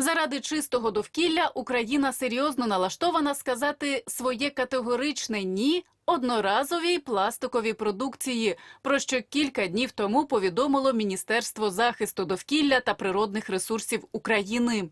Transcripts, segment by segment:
Заради чистого довкілля Україна серйозно налаштована сказати своє категоричне ні одноразовій пластиковій продукції, про що кілька днів тому повідомило Міністерство захисту довкілля та природних ресурсів України.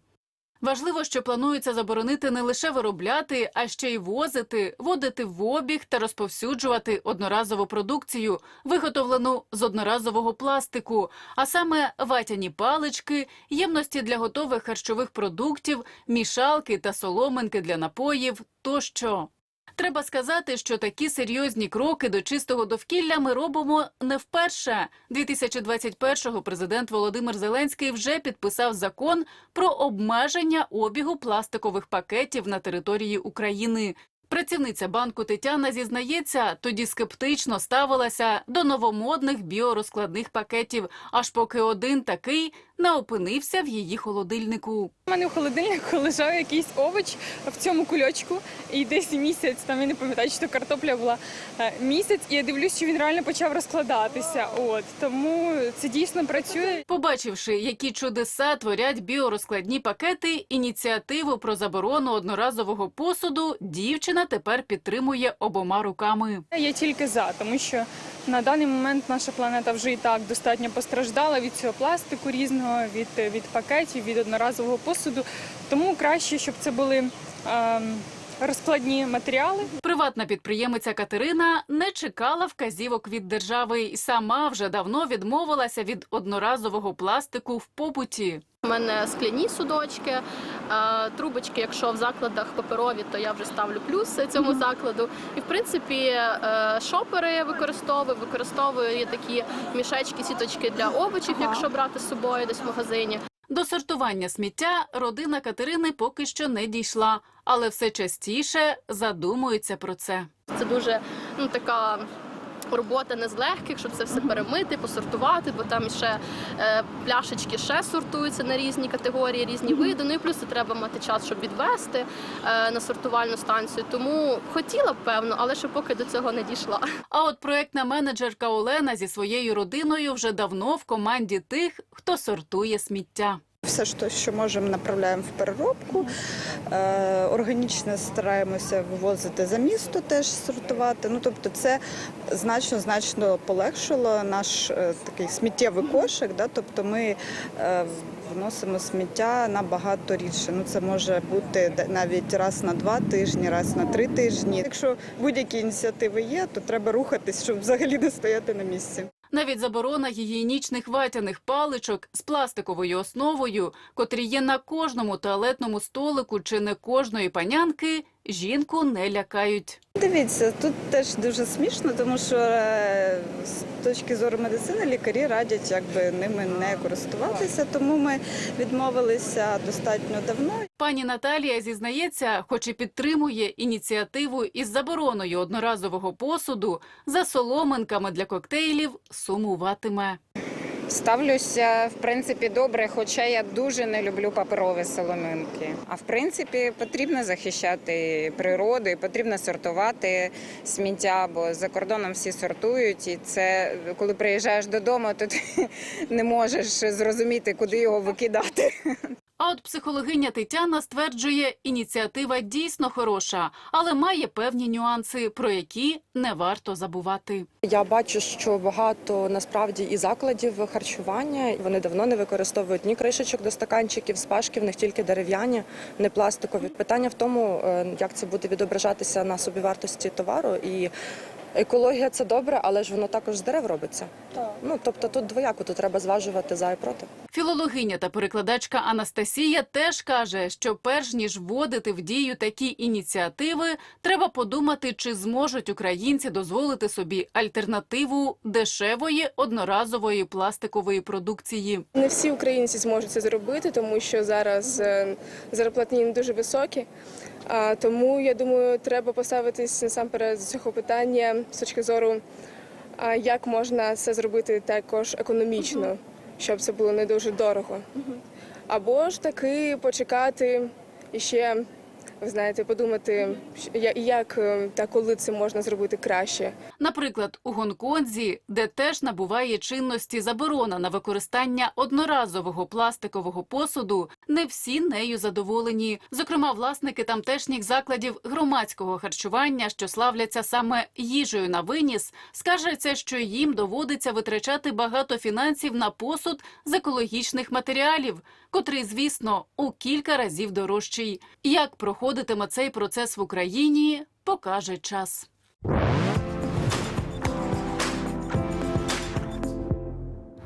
Важливо, що планується заборонити не лише виробляти, а ще й возити, водити в обіг та розповсюджувати одноразову продукцію, виготовлену з одноразового пластику, а саме ватяні палички, ємності для готових харчових продуктів, мішалки та соломинки для напоїв тощо. Треба сказати, що такі серйозні кроки до чистого довкілля ми робимо не вперше. 2021-го президент Володимир Зеленський вже підписав закон про обмеження обігу пластикових пакетів на території України. Працівниця банку Тетяна зізнається, тоді скептично ставилася до новомодних біорозкладних пакетів, аж поки один такий не опинився в її холодильнику. У мене в холодильнику лежав якийсь овоч в цьому кульочку, і десь місяць, там я не пам'ятаю, чи то картопля була е, місяць, і я дивлюсь, що він реально почав розкладатися. От тому це дійсно працює. Побачивши, які чудеса творять біорозкладні пакети, ініціативу про заборону одноразового посуду дівчина тепер підтримує обома руками. Я тільки за, тому що на даний момент наша планета вже і так достатньо постраждала від цього пластику різного, від, від пакетів, від одноразового посуду. Тому краще, щоб це були ем, розкладні матеріали. Приватна підприємиця Катерина не чекала вказівок від держави і сама вже давно відмовилася від одноразового пластику в побуті. У мене скляні судочки, е, трубочки, якщо в закладах паперові, то я вже ставлю плюс цьому закладу. І в принципі е, шопери я використовую, використовую такі мішечки, сіточки для овочів, якщо брати з собою десь в магазині. До сортування сміття родина Катерини поки що не дійшла, але все частіше задумується про це. Це дуже ну така. Робота не з легких, щоб це все перемити, посортувати, бо там ще е, пляшечки ще сортуються на різні категорії, різні види. Ну і плюс це треба мати час, щоб відвести е, на сортувальну станцію. Тому хотіла б певно, але ще поки до цього не дійшла. А от проектна менеджерка Олена зі своєю родиною вже давно в команді тих, хто сортує сміття. Все, що, що можемо, направляємо в переробку. Е, органічно стараємося вивозити за місто, теж сортувати. Ну тобто, це значно значно полегшило наш е, такий сміттєвий кошик. Да? Тобто ми е, вносимо сміття набагато рідше. Ну це може бути навіть раз на два тижні, раз на три тижні. Якщо будь-які ініціативи є, то треба рухатись, щоб взагалі не стояти на місці. Навіть заборона гігієнічних ватяних паличок з пластиковою основою, котрі є на кожному туалетному столику чи не кожної панянки, жінку не лякають. Дивіться, тут теж дуже смішно, тому що е, з точки зору медицини лікарі радять якби ними не користуватися, тому ми відмовилися достатньо давно. Пані Наталія зізнається, хоч і підтримує ініціативу із забороною одноразового посуду, за соломинками для коктейлів сумуватиме. Ставлюся в принципі добре, хоча я дуже не люблю паперові соломинки. А в принципі потрібно захищати природу, і потрібно сортувати сміття, бо за кордоном всі сортують, і це коли приїжджаєш додому, то ти не можеш зрозуміти, куди його викидати. А от психологиня Тетяна стверджує, ініціатива дійсно хороша, але має певні нюанси, про які не варто забувати. Я бачу, що багато насправді і закладів харчування вони давно не використовують ні кришечок до стаканчиків, з пашки, в них тільки дерев'яні, не пластикові. Питання в тому, е, як це буде відображатися на собівартості товару. І екологія це добре, але ж воно також з дерев робиться. Ну тобто тут двояко тут треба зважувати за і проти. Філологиня та перекладачка Анастасія теж каже, що перш ніж вводити в дію такі ініціативи, треба подумати, чи зможуть українці дозволити собі альтернативу дешевої одноразової пластикової продукції. Не всі українці зможуть це зробити, тому що зараз е, зарплатні не дуже високі. А, Тому я думаю, треба поставитись насамперед з цього питання з точки зору, як можна це зробити також економічно, щоб це було не дуже дорого. Або ж таки почекати ще, знаєте, подумати, як е, та коли це можна зробити краще. Наприклад, у Гонконзі, де теж набуває чинності заборона на використання одноразового пластикового посуду, не всі нею задоволені. Зокрема, власники тамтешніх закладів громадського харчування, що славляться саме їжею на виніс, скаржаться, що їм доводиться витрачати багато фінансів на посуд з екологічних матеріалів, котрий, звісно, у кілька разів дорожчий. Як проходитиме цей процес в Україні, покаже час.